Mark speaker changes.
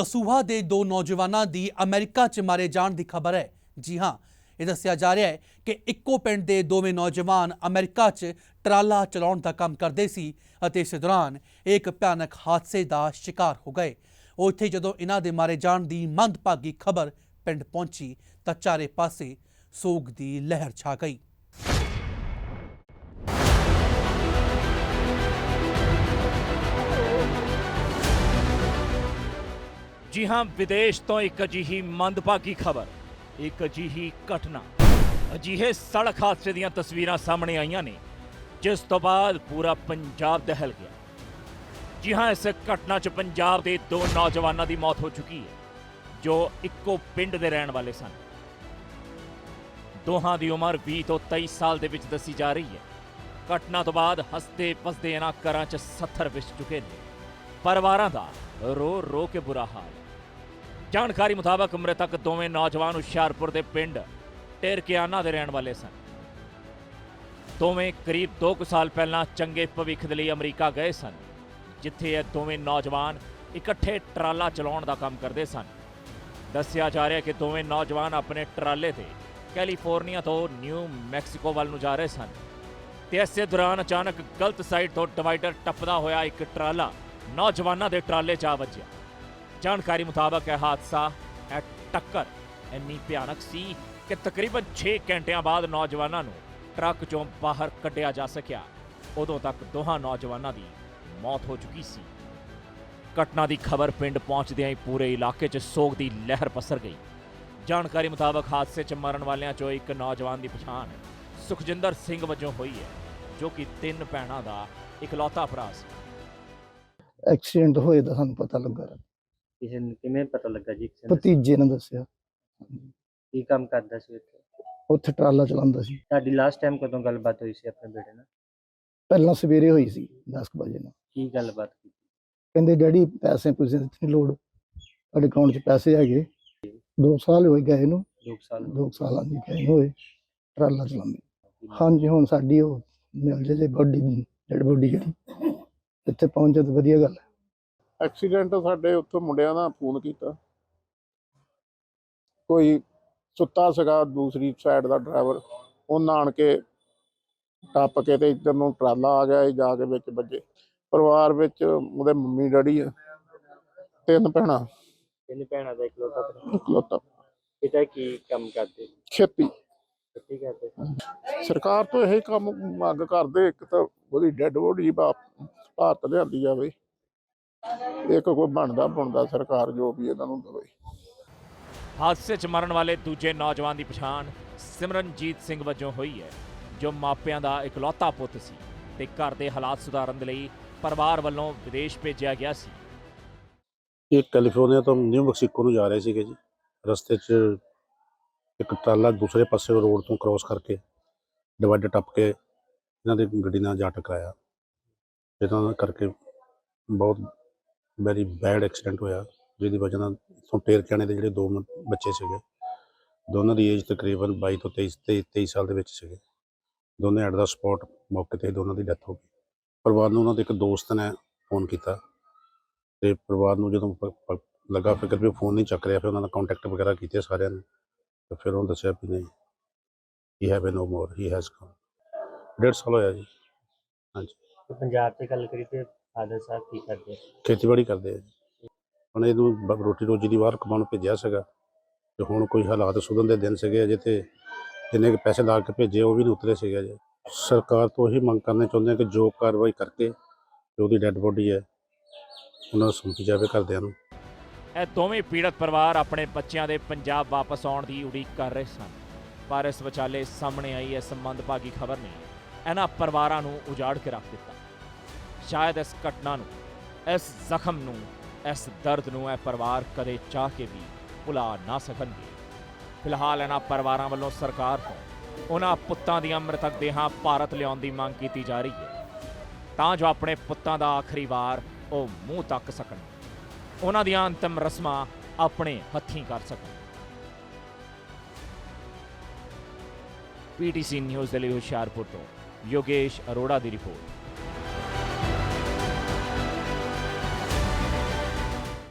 Speaker 1: ਦਸੂਹਾ ਦੇ ਦੋ ਨੌਜਵਾਨਾਂ ਦੀ ਅਮਰੀਕਾ 'ਚ ਮਾਰੇ ਜਾਣ ਦੀ ਖਬਰ ਹੈ। ਜੀ ਹਾਂ, ਇਹ ਦੱਸਿਆ ਜਾ ਰਿਹਾ ਹੈ ਕਿ ਇੱਕੋ ਪਿੰਡ ਦੇ ਦੋਵੇਂ ਨੌਜਵਾਨ ਅਮਰੀਕਾ 'ਚ ਟਰਾਲਾ ਚਲਾਉਣ ਦਾ ਕੰਮ ਕਰਦੇ ਸੀ ਅਤੇ ਇਸ ਦੌਰਾਨ ਇੱਕ ਭਿਆਨਕ ਹਾਦਸੇ ਦਾ ਸ਼ਿਕਾਰ ਹੋ ਗਏ। ਉੱਥੇ ਜਦੋਂ ਇਹਨਾਂ ਦੇ ਮਾਰੇ ਜਾਣ ਦੀ ਮੰਦਭਾਗੀ ਖਬਰ ਪਿੰਡ ਪਹੁੰਚੀ ਤਾਂ ਚਾਰੇ ਪਾਸੇ ਸੋਗ ਦੀ ਲਹਿਰ ਛਾ ਗਈ।
Speaker 2: ਜੀ ਹਾਂ, ਵਿਦੇਸ਼ ਤੋਂ ਇੱਕ ਅਜਿਹੀ ਮੰਦਭਾਗੀ ਖਬਰ, ਇੱਕ ਅਜਿਹੀ ਘਟਨਾ, ਅਜਿਹੇ ਸੜਕ ਹਾਦਸੇ ਦੀਆਂ ਤਸਵੀਰਾਂ ਸਾਹਮਣੇ ਆਈਆਂ ਨੇ, ਜਿਸ ਤੋਂ ਬਾਅਦ ਪੂਰਾ ਪੰਜਾਬ ਦਹਿਲ ਗਿਆ। ਜੀ ਹਾਂ, ਇਸ ਘਟਨਾ 'ਚ ਪੰਜਾਬ ਦੇ ਦੋ ਨੌਜਵਾਨਾਂ ਦੀ ਮੌਤ ਹੋ ਚੁੱਕੀ ਹੈ, ਜੋ ਇੱਕੋ ਪਿੰਡ ਦੇ ਰਹਿਣ ਵਾਲੇ ਸਨ। ਦੋਹਾਂ ਦੀ ਉਮਰ 20 ਤੋਂ 23 ਸਾਲ ਦੇ ਵਿੱਚ ਦੱਸੀ ਜਾ ਰਹੀ ਹੈ। ਘਟਨਾ ਤੋਂ ਬਾਅਦ ਹੱਸਦੇ ਪਸਦੇ ਇਹਨਾਂ ਘਰਾਂ 'ਚ ਸੱਥਰ ਵਿਛ ਚੁੱਕੇ ਨੇ। ਪਰਿਵਾਰਾਂ ਦਾ ਰੋ ਰੋ ਕੇ ਬੁਰਾ ਹਾਲ। ਜਾਣਕਾਰੀ ਮੁਤਾਬਕ ਮ੍ਰਿਤਕ ਦੋਵੇਂ ਨੌਜਵਾਨ ਹੁਸ਼ਿਆਰਪੁਰ ਦੇ ਪਿੰਡ ਟੇਰਕਿਆਨਾ ਦੇ ਰਹਿਣ ਵਾਲੇ ਸਨ। ਦੋਵੇਂ ਕਰੀਬ 2 ਕੁ ਸਾਲ ਪਹਿਲਾਂ ਚੰਗੇ ਭਵਿੱਖ ਦੇ ਲਈ ਅਮਰੀਕਾ ਗਏ ਸਨ, ਜਿੱਥੇ ਇਹ ਦੋਵੇਂ ਨੌਜਵਾਨ ਇਕੱਠੇ ਟਰਾਲਾ ਚਲਾਉਣ ਦਾ ਕੰਮ ਕਰਦੇ ਸਨ। ਦੱਸਿਆ ਜਾ ਰਿਹਾ ਕਿ ਦੋਵੇਂ ਨੌਜਵਾਨ ਆਪਣੇ ਟਰਾਲੇ ਤੇ ਕੈਲੀਫੋਰਨੀਆ ਤੋਂ ਨਿਊ ਮੈਕਸੀਕੋ ਵੱਲ ਨੂੰ ਜਾ ਰਹੇ ਸਨ ਤੇ ਇਸੇ ਦੌਰਾਨ ਅਚਾਨਕ ਗਲਤ ਸਾਈਡ ਤੋਂ ਡਿਵਾਈਡਰ ਟੱਪਦਾ ਹੋਇਆ ਇੱਕ ਟਰਾਲਾ ਨੌਜਵਾਨਾਂ ਦੇ ਟਰਾਲੇ 'ਚ ਆ ਵੱਜਿਆ। ਜਾਣਕਾਰੀ ਮੁਤਾਬਕ ਇਹ ਹਾਦਸਾ, ਇਹ ਟੱਕਰ ਇੰਨੀ ਭਿਆਨਕ ਸੀ ਕਿ ਤਕਰੀਬਨ 6 ਘੰਟਿਆਂ ਬਾਅਦ ਨੌਜਵਾਨਾਂ ਨੂੰ ਟਰੱਕ 'ਚੋਂ ਬਾਹਰ ਕੱਢਿਆ ਜਾ ਸਕਿਆ। ਉਦੋਂ ਤੱਕ ਦੋਹਾਂ ਨੌਜਵਾਨਾਂ ਦੀ ਮੌਤ ਹੋ ਚੁੱਕੀ ਸੀ। ਘਟਨਾ ਦੀ ਖਬਰ ਪਿੰਡ ਪਹੁੰਚਦਿਆਂ ਹੀ ਪੂਰੇ ਇਲਾਕੇ 'ਚ ਸੋਗ ਦੀ ਲਹਿਰ ਪਸਰ ਗਈ। ਜਾਣਕਾਰੀ ਮੁਤਾਬਕ ਹਾਦਸੇ 'ਚ ਮਰਨ ਵਾਲਿਆਂ 'ਚੋਂ ਇੱਕ ਨੌਜਵਾਨ ਦੀ ਪਛਾਣ ਸੁਖਜਿੰਦਰ ਸਿੰਘ ਵਜੋਂ ਹੋਈ ਹੈ, ਜੋ ਕਿ ਤਿੰਨ ਭੈਣਾਂ ਦਾ ਇਕਲੌਤਾ ਭਰਾ ਸੀ।
Speaker 3: ਐਕਸੀਡੈਂਟ ਹੋਏ ਦਾ ਸਾਨੂੰ ਪਤਾ ਲੱਗਾ
Speaker 4: ਕਿਸੇ ਨੂੰ ਕਿਵੇਂ ਪਤਾ ਲੱਗਾ ਜੀ? ਕਿਸੇ ਨੂੰ
Speaker 3: ਭਤੀਜੇ ਨੇ ਦੱਸਿਆ।
Speaker 4: ਕੀ ਕੰਮ ਕਰਦਾ ਸੀ ਉੱਥੇ?
Speaker 3: ਉੱਥੇ ਟਰਾਲਾ ਚਲਾਉਂਦਾ ਸੀ।
Speaker 4: ਤੁਹਾਡੀ ਲਾਸਟ ਟਾਈਮ ਕਦੋਂ ਗੱਲਬਾਤ ਹੋਈ ਸੀ ਆਪਣੇ ਬੇਟੇ ਨਾਲ?
Speaker 3: ਪਹਿਲਾਂ ਸਵੇਰੇ ਹੋਈ ਸੀ 10 ਵਜੇ ਨਾਲ।
Speaker 4: ਕੀ ਗੱਲਬਾਤ ਕੀਤੀ?
Speaker 3: ਕਹਿੰਦੇ ਡੈਡੀ ਪੈਸੇ ਪੂਸੇ ਦੀ ਨਹੀਂ ਲੋੜ। ਤੁਹਾਡੇ ਅਕਾਊਂਟ 'ਚ ਪੈਸੇ ਹੈਗੇ। 2 ਸਾਲ ਹੋਏ ਗਏ ਨੂੰ।
Speaker 4: ਦੋ ਕੁ ਸਾਲ
Speaker 3: 2 ਸਾਲਾਂ ਦੀ ਗਏ ਹੋਏ। ਟਰਾਲਾ ਚਲਾਉਂਦੇ। ਹਾਂਜੀ ਹੁਣ ਸਾਡੀ ਉਹ ਮਿਲ ਜੇ ਜੇ ਬੋਡੀ ਡੈਡ ਬੋਡੀ ਜਿਹੜੀ। ਇੱਥੇ ਪਹੁੰਚੇ ਤਾਂ ਵਧੀਆ ਗੱਲ ਹੈ।
Speaker 5: ਐਕਸੀਡੈਂਟ ਸਾਡੇ ਉੱਥੋਂ ਮੁੰਡਿਆਂ ਦਾ ਫੋਨ ਕੀਤਾ। ਕੋਈ ਸੁੱਤਾ ਸੀਗਾ ਦੂਸਰੀ ਸਾਈਡ ਦਾ ਡਰਾਈਵਰ ਉਹਨਾਂ ਆਣ ਕੇ ਟੱਪ ਕੇ ਤੇ ਇੱਧਰ ਨੂੰ ਟਰਾਲਾ ਆ ਗਿਆ ਇਹ ਜਾ ਕੇ ਵਿੱਚ ਵੱਜੇ। ਪਰਿਵਾਰ ਵਿੱਚ ਉਹਦੇ ਮੰਮੀ ਡੈਡੀ ਆ ਤਿੰਨ ਭੈਣਾਂ।
Speaker 4: ਤਿੰਨ ਭੈਣਾਂ ਦਾ ਇਕਲੌਤਾ ਭਰਾ।
Speaker 5: ਇਕਲੌਤਾ
Speaker 4: ਪਿਤਾ ਕੀ ਕੰਮ ਕਰਦੇ?
Speaker 5: ਖੇਤੀ।
Speaker 4: ਕਰਦੇ।
Speaker 5: ਸਰਕਾਰ ਤੋਂ ਇਹ ਕੰਮ ਮੰਗ ਕਰਦੇ ਇੱਕ ਤਾਂ ਉਹਦੀ ਡੈੱਡ ਬੋਡੀ ਭਾਰਤ ਲਿਆਂਦੀ ਜਾਵੇ। ਇੱਕ ਕੋਈ ਬਣਦਾ ਬਣਦਾ ਸਰਕਾਰ ਜੋ ਵੀ ਇਹਨਾਂ ਨੂੰ ਦੇਵੇ।
Speaker 2: ਹਾਦਸੇ 'ਚ ਮਰਨ ਵਾਲੇ ਦੂਜੇ ਨੌਜਵਾਨ ਦੀ ਪਛਾਣ ਸਿਮਰਨਜੀਤ ਸਿੰਘ ਵਜੋਂ ਹੋਈ ਹੈ ਜੋ ਮਾਪਿਆਂ ਦਾ ਇਕਲੌਤਾ ਪੁੱਤ ਸੀ ਤੇ ਘਰ ਦੇ ਹਾਲਾਤ ਸੁਧਾਰਨ ਦੇ ਲਈ ਪਰਿਵਾਰ ਵੱਲੋਂ ਵਿਦੇਸ਼ ਭੇਜਿਆ ਗਿਆ ਸੀ।
Speaker 6: ਇਹ ਕੈਲੀਫੋਰਨੀਆ ਤੋਂ ਨਿਊ ਮੈਕਸੀਕੋ ਨੂੰ ਜਾ ਰਹੇ ਸੀਗੇ ਜੀ। ਰਸਤੇ 'ਚ ਇੱਕ ਟਰਾਲਾ ਦੂਸਰੇ ਪਾਸੇ ਰੋਡ ਤੋਂ ਕ੍ਰਾਸ ਕਰਕੇ ਡਿਵਾਈਡਰ ਟੱਪ ਕੇ ਇਹਨਾਂ ਦੀ ਗੱਡੀ ਨਾਲ ਜਾ ਟਕਰਾਇਆ। ਨਾਲ ਕਰਕੇ ਬਹੁਤ ਵੈਰੀ ਬੈਡ ਐਕਸੀਡੈਂਟ ਹੋਇਆ, ਜਿਹਦੀ ਵਜ੍ਹਾ ਨਾਲ ਇੱਥੋਂ ਟੇਰ ਦੇ ਜਿਹੜੇ ਦੋ ਬੱਚੇ ਸੀਗੇ, ਦੋਨਾਂ ਦੀ ਏਜ ਤਕਰੀਬਨ 22 ਤੋਂ 23 23 23 ਸਾਲ ਦੇ ਵਿੱਚ ਸੀਗੇ। ਦੋਨੇ ਐਟ ਦਾ ਸਪੌਟ ਮੌਕੇ ਤੇ ਦੋਨਾਂ ਦੀ ਡੈਥ ਹੋ ਗਈ। ਪਰਿਵਾਰ ਨੂੰ ਉਹਨਾਂ ਦੇ ਇੱਕ ਦੋਸਤ ਨੇ ਫੋਨ ਕੀਤਾ ਤੇ ਪਰਿਵਾਰ ਨੂੰ ਜਦੋਂ ਲੱਗਾ ਫਿਕਰ ਵੀ ਫੋਨ ਨਹੀਂ ਚੱਕ ਰਿਹਾ, ਫਿਰ ਉਹਨਾਂ ਦਾ ਕੰਟੈਕਟ ਵਗੈਰਾ ਕੀਤੇ ਸਾਰਿਆਂ ਨੂੰ, ਤੇ ਫਿਰ ਉਹਨਾਂ ਦੱਸਿਆ ਵੀ ਨਹੀਂ he have no more he has gone ਡੇਢ ਸਾਲ ਹੋਇਆ ਜੀ। ਹਾਂਜੀ।
Speaker 4: ਪੰਜਾਬ ਤੇ ਗੱਲ ਕਰੀ ਤੇ ਫਾਦਰ ਸਾਹਿਬ ਕੀ ਕਰਦੇ
Speaker 6: ਖੇਤੀਬਾੜੀ ਕਰਦੇ ਆ ਜੀ। ਹੁਣ ਇਹਨੂੰ ਬ- ਰੋਟੀ ਰੋਜੀ ਦੀ ਬਾਹਰ ਕਮਾਉਣ ਭੇਜਿਆ ਸੀਗਾ। ਤੇ ਹੁਣ ਕੋਈ ਹਾਲਾਤ ਸੁਧਰਨ ਦੇ ਦਿਨ ਸੀਗੇ ਅਜੇ ਤੇ ਜਿੰਨੇ ਕੁ ਪੈਸੇ ਲਾ ਕੇ ਭੇਜੇ ਉਹ ਵੀ ਨਹੀਂ ਉਤਰੇ ਸੀਗੇ ਅਜੇ। ਸਰਕਾਰ ਤੋਂ ਇਹੀ ਮੰਗ ਕਰਨਾ ਚਾਹੁੰਦੇ ਆ ਕਿ ਜੋ ਕਾਰਵਾਈ ਕਰਕੇ ਤੇ ਉਹਦੀ ਡੈੱਡ ਬੋਡੀ ਹੈ ਉਹਨਾਂ ਨੂੰ ਸੌਂਪੀ ਜਾਵੇ ਘਰਦਿਆਂ ਨੂੰ।
Speaker 2: ਇਹ ਦੋਵੇਂ ਪੀੜਤ ਪਰਿਵਾਰ ਆਪਣੇ ਬੱਚਿਆਂ ਦੇ ਪੰਜਾਬ ਵਾਪਸ ਆਉਣ ਦੀ ਉਡੀਕ ਕਰ ਰਹੇ ਸਨ। ਪਰ ਇਸ ਵਿਚਾਲੇ ਸਾਹਮਣੇ ਆਈ ਇਸ ਮੰਦਭਾਗੀ ਖਬਰ ਨੇ ਇਹਨਾਂ ਪਰਿਵਾਰਾਂ ਨੂੰ ਉਜਾੜ ਕੇ ਰੱਖ ਦਿੱਤਾ। ਸ਼ਾਇਦ ਇਸ ਘਟਨਾ ਨੂੰ, ਇਸ ਜ਼ਖਮ ਨੂੰ, ਇਸ ਦਰਦ ਨੂੰ ਇਹ ਪਰਿਵਾਰ ਕਦੇ ਚਾਹ ਕੇ ਵੀ ਭੁਲਾ ਨਾ ਸਕਣਗੇ। ਫਿਲਹਾਲ ਇਹਨਾਂ ਪਰਿਵਾਰਾਂ ਵੱਲੋਂ ਸਰਕਾਰ ਤੋਂ ਉਹਨਾਂ ਪੁੱਤਾਂ ਦੀਆਂ ਮ੍ਰਿਤਕ ਦੇਹਾਂ ਭਾਰਤ ਲਿਆਉਣ ਦੀ ਮੰਗ ਕੀਤੀ ਜਾ ਰਹੀ ਹੈ। ਤਾਂ ਜੋ ਆਪਣੇ ਪੁੱਤਾਂ ਦਾ ਆਖਰੀ ਵਾਰ ਉਹ ਮੂੰਹ ਤੱਕ ਸਕਣ। ਉਹਨਾਂ ਦੀਆਂ ਅੰਤਮ ਰਸਮਾਂ ਆਪਣੇ ਹੱਥੀਂ ਕਰ ਸਕਣ। ਪੀਟੀਸੀ ਨਿਊਜ਼ ਦੇ ਲਈ ਹੁਸ਼ਿਆਰਪੁਰ ਤੋਂ ਯੋਗੇਸ਼ ਅਰੋੜਾ ਦੀ ਰਿਪੋਰਟ।